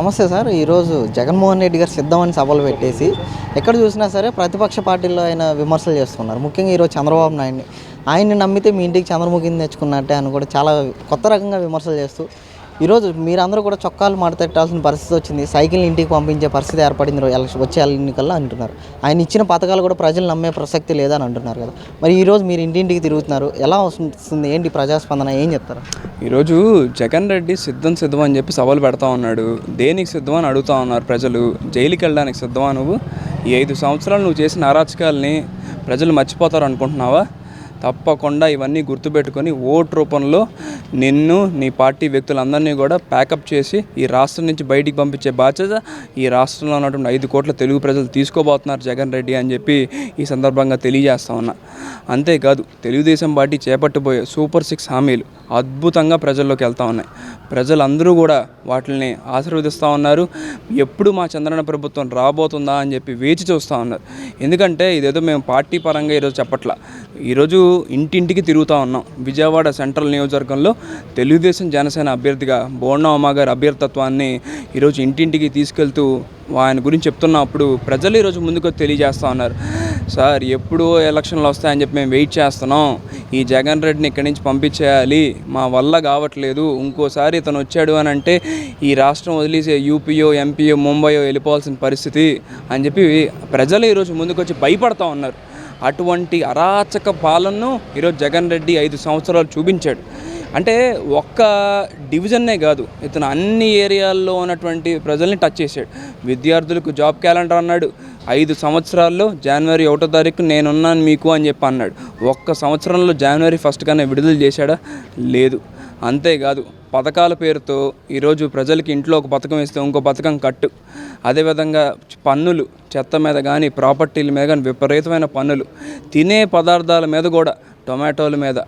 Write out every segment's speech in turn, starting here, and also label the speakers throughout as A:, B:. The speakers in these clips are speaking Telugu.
A: నమస్తే సార్ ఈరోజు జగన్మోహన్ రెడ్డి గారు సిద్ధమని సభలు పెట్టేసి ఎక్కడ చూసినా సరే ప్రతిపక్ష పార్టీల్లో ఆయన విమర్శలు చేస్తున్నారు. ముఖ్యంగా ఈరోజు చంద్రబాబు నాయుడిని. ఆయన్ని నమ్మితే మీ ఇంటికి చంద్రముఖిని తెచ్చుకున్నట్టే అని కూడా చాలా కొత్త రకంగా విమర్శలు చేస్తూ ఈరోజు మీరందరూ కూడా చొక్కాలు మడతెట్టాల్సిన పరిస్థితి వచ్చింది. సైకిల్ ఇంటికి పంపించే పరిస్థితి ఏర్పడింది ఎలక్షన్ వచ్చే ఎన్నికల్లో అంటున్నారు. ఆయన ఇచ్చిన పథకాలు కూడా ప్రజలు నమ్మే ప్రసక్తి లేదని అంటున్నారు కదా. మరి ఈరోజు మీరు ఇంటింటికి తిరుగుతున్నారు. ఎలా వస్తుంది? ఏంటి ప్రజాస్పందన? ఏం చెప్తారు?
B: ఈరోజు జగన్ రెడ్డి సిద్ధం సిద్ధం అని చెప్పి సవాలు పెడతా ఉన్నాడు. దేనికి సిద్ధం అని అడుగుతా ఉన్నారు ప్రజలు? జైలుకి వెళ్ళడానికి సిద్ధమా నువ్వు? ఈ ఐదు సంవత్సరాలు నువ్వు చేసిన అరాచకాలని ప్రజలు మర్చిపోతారు అనుకుంటున్నావా? తప్పకుండా ఇవన్నీ గుర్తుపెట్టుకొని ఓటు రూపంలో నిన్ను నీ పార్టీ వ్యక్తులందరినీ కూడా ప్యాకప్ చేసి ఈ రాష్ట్రం నుంచి బయటికి పంపించే బాధ్యత ఈ రాష్ట్రంలో ఉన్నటువంటి ఐదు కోట్ల తెలుగు ప్రజలు తీసుకోబోతున్నారు జగన్ రెడ్డి అని చెప్పి ఈ సందర్భంగా తెలియజేస్తా ఉన్నా. అంతేకాదు తెలుగుదేశం పార్టీ చేపట్టబోయే సూపర్ సిక్స్ హామీలు అద్భుతంగా ప్రజల్లోకి వెళ్తా ఉన్నాయి. ప్రజలందరూ కూడా వాటిని ఆశీర్వదిస్తూ ఉన్నారు. ఎప్పుడు మా చంద్రన ప్రభుత్వం రాబోతుందా అని చెప్పి వేచి చూస్తూ ఉన్నారు. ఎందుకంటే ఇదేదో మేము పార్టీ పరంగా ఈరోజు చెప్పట్లా. ఈరోజు ఇంటింటికి తిరుగుతూ ఉన్నాం. విజయవాడ సెంట్రల్ నియోజకవర్గంలో తెలుగుదేశం జనసేన అభ్యర్థిగా బోండా ఉమా గారి అభ్యర్థత్వాన్ని ఈరోజు ఇంటింటికి తీసుకెళ్తూ ఆయన గురించి చెప్తున్నప్పుడు ప్రజలు ఈరోజు ముందుకు తెలియజేస్తూ ఉన్నారు. సార్ ఎప్పుడు ఎలక్షన్లు వస్తాయని చెప్పి మేము వెయిట్ చేస్తున్నాం. ఈ జగన్ రెడ్డిని ఇక్కడి నుంచి పంపించేయాలి. మా వల్ల కావట్లేదు. ఇంకోసారి ఇతను వచ్చాడు అని అంటే ఈ రాష్ట్రం వదిలేసే యూపీయో ఎంపీఓ ముంబైయో వెళ్ళిపోవాల్సిన పరిస్థితి అని చెప్పి ప్రజలు ఈరోజు ముందుకు వచ్చి భయపడతా ఉన్నారు. అటువంటి అరాచక పాలనను ఈరోజు జగన్ రెడ్డి ఐదు సంవత్సరాలు చూపించాడు. అంటే ఒక్క డివిజన్నే కాదు ఇతను అన్ని ఏరియాల్లో ఉన్నటువంటి ప్రజల్ని టచ్ చేశాడు. విద్యార్థులకు జాబ్ క్యాలెండర్ అన్నాడు ఐదు సంవత్సరాల్లో జనవరి ఒకటో తారీఖు నేనున్నాను మీకు అని చెప్పి అన్నాడు. ఒక్క సంవత్సరంలో జనవరి ఫస్ట్గానే విడుదల చేశాడా? లేదు. అంతేకాదు పథకాల పేరుతో ఈరోజు ప్రజలకి ఇంట్లో ఒక పథకం ఇస్తే ఇంకో పథకం కట్టు. అదేవిధంగా పన్నులు చెత్త మీద కానీ ప్రాపర్టీల మీద కానీ విపరీతమైన పన్నులు. తినే పదార్థాల మీద కూడా టొమాటోల మీద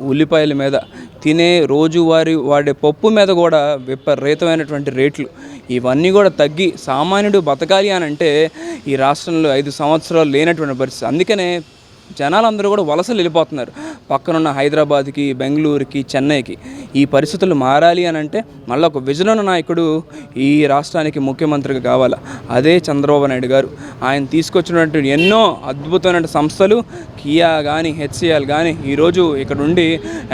B: ఉల్లిపాయల మీద తినే రోజువారీ వాడే పప్పు మీద కూడా విపరీతమైనటువంటి రేట్లు. ఇవన్నీ కూడా తగ్గి సామాన్యుడు బతకాలి అని అంటే ఈ రాష్ట్రంలో ఐదు సంవత్సరాలు లేనటువంటి పరిస్థితి. అందుకనే జనాలందరూ కూడా వలసలు వెళ్ళిపోతున్నారు. పక్కనున్న హైదరాబాద్కి బెంగళూరుకి చెన్నైకి. ఈ పరిస్థితులు మారాలి అని అంటే మళ్ళీ ఒక విజనన నాయకుడు ఈ రాష్ట్రానికి ముఖ్యమంత్రిగా కావాలి? అదే చంద్రబాబు నాయుడు గారు. ఆయన తీసుకొచ్చినటువంటి ఎన్నో అద్భుతమైన సంస్థలు కియా కానీ హెచ్సిఎల్ కానీ ఈరోజు ఇక్కడ ఉండి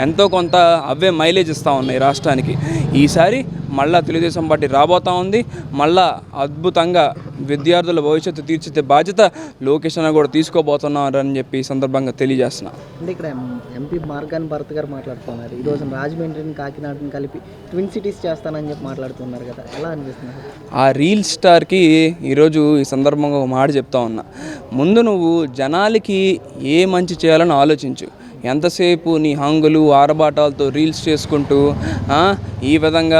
B: ఎంతో కొంత అవే మైలేజ్ ఇస్తూ ఉన్నాయి రాష్ట్రానికి. ఈసారి మళ్ళా తెలుగుదేశం పార్టీ రాబోతా ఉంది. మళ్ళా అద్భుతంగా విద్యార్థుల భవిష్యత్తు తీర్చితే బాధ్యత లోకేష్ అన్న కూడా తీసుకోబోతున్నారని చెప్పి సందర్భంగా తెలియజేస్తున్నా.
A: అంటే ఇక్కడ ఎంపీ మార్గాన్ భరత్ గారు మాట్లాడుతున్నారు. ఈరోజు రాజమండ్రిని కాకినాడని కలిపి ట్విన్ సిటీస్ చేస్తానని చెప్పి మాట్లాడుతున్నారు కదా. ఎలా అనిపిస్తుంది?
B: ఆ రీల్ స్టార్కి ఈరోజు ఈ సందర్భంగా ఒక మాట చెప్తా ఉన్నా. ముందు నువ్వు జనాలకి ఏ మంచి చేయాలని ఆలోచించు. ఎంతసేపు నీ హంగులు ఆరబాటాలతో రీల్స్ చేసుకుంటూ ఈ విధంగా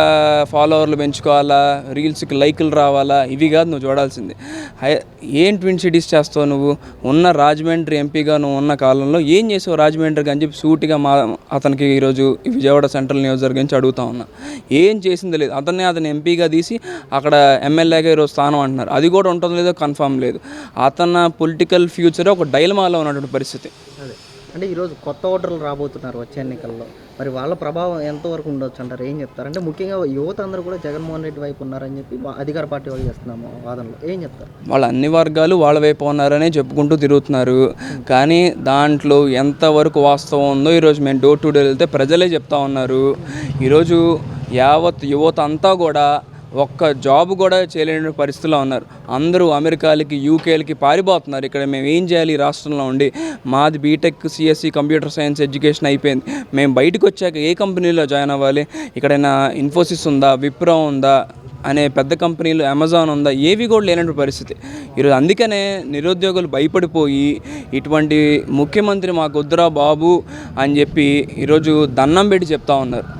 B: ఫాలోవర్లు పెంచుకోవాలా? రీల్స్కి లైకులు రావాలా? ఇవి కాదు నువ్వు చూడాల్సింది. హై- ఏం ట్విన్ సిటీస్ చేస్తావు నువ్వు? ఉన్న రాజమండ్రి ఎంపీగా నువ్వు ఉన్న కాలంలో ఏం చేసావు రాజమండ్రికి అని చెప్పి సూటిగా మా అతనికి ఈరోజు విజయవాడ సెంట్రల్ నియోజకవర్గం నుంచి అడుగుతా ఉన్నా. ఏం చేసింది లేదు. అతన్ని అతను ఎంపీగా తీసి అక్కడ ఎమ్మెల్యేగా ఈరోజు స్థానం అంటున్నారు. అది కూడా ఉంటుందో లేదో కన్ఫామ్ లేదు. అతను పొలిటికల్ ఫ్యూచర్ ఒక డైలమాలో ఉన్నటువంటి పరిస్థితి.
A: అదే. అంటే ఈరోజు కొత్త ఓటర్లు రాబోతున్నారు వచ్చే ఎన్నికల్లో. మరి వాళ్ళ ప్రభావం ఎంతవరకు ఉండొచ్చు అంటారు? ఏం చెప్తారు? అంటే ముఖ్యంగా యువత అందరూ కూడా జగన్మోహన్ రెడ్డి వైపు ఉన్నారని చెప్పి అధికార పార్టీ వాళ్ళు చేస్తున్నాము వాదనలో. ఏం చెప్తారు?
B: వాళ్ళ అన్ని వర్గాలు వాళ్ళ వైపు ఉన్నారనే చెప్పుకుంటూ తిరుగుతున్నారు. కానీ దాంట్లో ఎంతవరకు వాస్తవం ఉందో ఈరోజు మేము డోర్ టు డోర్ వెళ్తే ప్రజలే చెప్తా ఉన్నారు. ఈరోజు యావత్ యువత అంతా కూడా ఒక్క జాబ్ కూడా చేయలేని పరిస్థితిలో ఉన్నారు. అందరూ అమెరికాలకి యూకేలకి పారిపోతున్నారు. ఇక్కడ మేము ఏం చేయాలి? ఈ రాష్ట్రంలో ఉండి మాది B Tech CSC computer science education అయిపోయింది. మేము బయటకు వచ్చాక ఏ కంపెనీలో జాయిన్ అవ్వాలి? ఇక్కడైనా ఇన్ఫోసిస్ ఉందా? విప్రో ఉందా? అనే పెద్ద కంపెనీలు అమెజాన్ ఉందా? ఏవి కూడా లేనటువంటి పరిస్థితి. ఈరోజు అందుకనే నిరుద్యోగులు భయపడిపోయి ఇటువంటి ముఖ్యమంత్రి మాకు వద్దురా బాబు అని చెప్పి ఈరోజు దండం పెట్టి చెప్తా ఉన్నారు.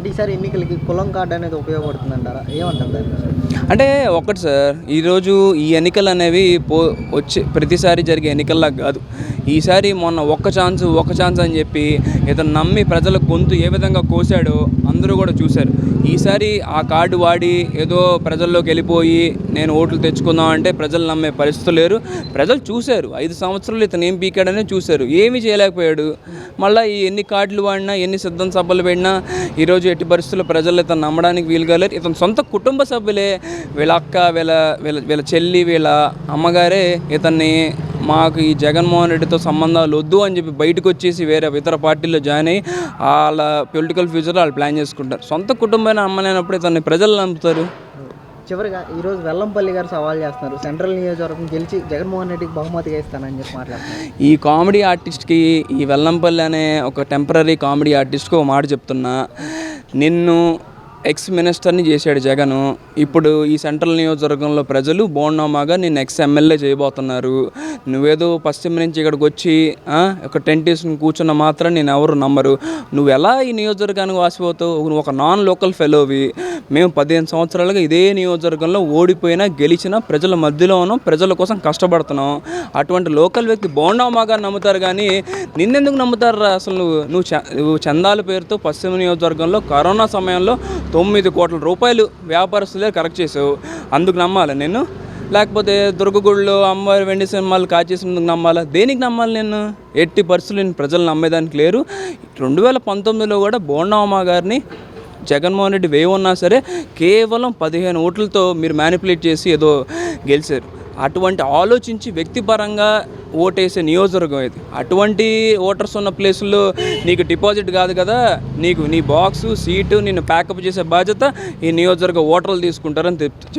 A: అంటే ఈసారి ఎన్నికలకి కులం కార్డు అనేది ఉపయోగపడుతుంది అంటారా ఏమంటారు దాని
B: అంటే ఒకటి సార్ ఈరోజు ఈ ఎన్నికలు అనేవి పో వచ్చే ప్రతిసారి జరిగే ఎన్నికల్లా కాదు. ఈసారి మొన్న ఒక్క ఛాన్స్ ఒక్క ఛాన్స్ అని చెప్పి ఇతను నమ్మి ప్రజల గొంతు ఏ విధంగా కోసాడో అందరూ కూడా చూశారు. ఈసారి ఆ కార్డు వాడి ఏదో ప్రజల్లోకి వెళ్ళిపోయి నేను ఓట్లు తెచ్చుకుందాం అంటే ప్రజలు నమ్మే పరిస్థితులు లేరు. ప్రజలు చూశారు. ఐదు సంవత్సరాలు ఇతను ఏం పీకాడనే చూశారు. ఏమీ చేయలేకపోయాడు. మళ్ళీ ఈ ఎన్ని కార్డులు వాడినా ఎన్ని సిద్ధం సభలు పెట్టినా ఈరోజు ఎట్టి పరిస్థితుల్లో ప్రజలు ఇతను నమ్మడానికి వీలు కాలేరు ఇతని సొంత కుటుంబ సభ్యులే వీళ్ళ అక్క వీళ్ళ వీళ్ళ వీళ్ళ చెల్లి వీళ్ళ అమ్మగారే ఇతన్ని మాకు ఈ జగన్మోహన్ రెడ్డితో సంబంధాలు వద్దు అని చెప్పి బయటకు వచ్చేసి వేరే ఇతర పార్టీల్లో జాయిన్ అయ్యి వాళ్ళ పొలిటికల్ ఫ్యూచర్లో వాళ్ళు ప్లాన్ చేసుకుంటారు. సొంత కుటుంబాన్ని అమ్మలేనప్పుడు ఇతన్ని ప్రజలు నమ్ముతారు?
A: చివరిగా ఈరోజు వెల్లంపల్లి గారు సవాల్ చేస్తున్నారు. సెంట్రల్ నియోజకవర్గం గెలిచి జగన్మోహన్ రెడ్డికి బహుమతిగా ఇస్తానని చెప్పి మాట్లాడుతున్నారు.
B: ఈ కామెడీ ఆర్టిస్ట్కి ఈ వెల్లంపల్లి అనే ఒక టెంపరీ కామెడీ ఆర్టిస్ట్కి ఒక మాట చెప్తున్నా. నిన్ను ఎక్స్ మినిస్టర్ని చేశాడు జగను. ఇప్పుడు ఈ సెంట్రల్ నియోజకవర్గంలో ప్రజలు బోండోమాగా నేను ఎక్స్ ఎమ్మెల్యే చేయబోతున్నారు. నువ్వేదో పశ్చిమ నుంచి ఇక్కడికి వచ్చి ఒక టెంట్ వేసుకుని కూర్చున్న మాత్రం నేను ఎవరు నమ్మరు. నువ్వు ఎలా ఈ నియోజకవర్గానికి వాసిపోతావు? నువ్వు ఒక నాన్ లోకల్ ఫెలోవి మేము పదిహేను సంవత్సరాలుగా ఇదే నియోజకవర్గంలో ఓడిపోయినా గెలిచినా ప్రజల మధ్యలో ఉన్నాం ప్రజల కోసం కష్టపడుతున్నాం. అటువంటి లోకల్ వ్యక్తి బోండోమాగా నమ్ముతారు కానీ నిన్నెందుకు నమ్ముతారు అసలు నువ్వు చ- నువ్వు చందాల పేరుతో పశ్చిమ నియోజకవర్గంలో కరోనా సమయంలో తొమ్మిది కోట్ల రూపాయలు వ్యాపారస్తులే కరెక్ట్ చేసావు. అందుకు నమ్మాలి నేను లేకపోతే దుర్గగుడిలో అమ్మవారి వెండి సినిమాలు కాచేసినందుకు నమ్మాలా? దేనికి నమ్మాలి నేను ఎట్టి పరిస్థితులు నేను ప్రజలు నమ్మేదానికి లేరు. రెండు వేల పంతొమ్మిదిలో కూడా బోండామ్మ గారిని జగన్మోహన్ రెడ్డి వేయి ఉన్నా సరే కేవలం పదిహేను ఓట్లతో మీరు మ్యానిపులేట్ చేసి ఏదో గెలిచారు. అటువంటి ఆలోచించి వ్యక్తిపరంగా ఓటేసే నియోజకవర్గం ఇది. అటువంటి ఓటర్స్ ఉన్న ప్లేసుల్లో నీకు డిపాజిట్ కాదు కదా నీకు నీ బాక్సు సీటు నిన్ను ప్యాకప్ చేసే బాధ్యత ఈ నియోజకవర్గ ఓటర్లు తీసుకుంటారని చెప్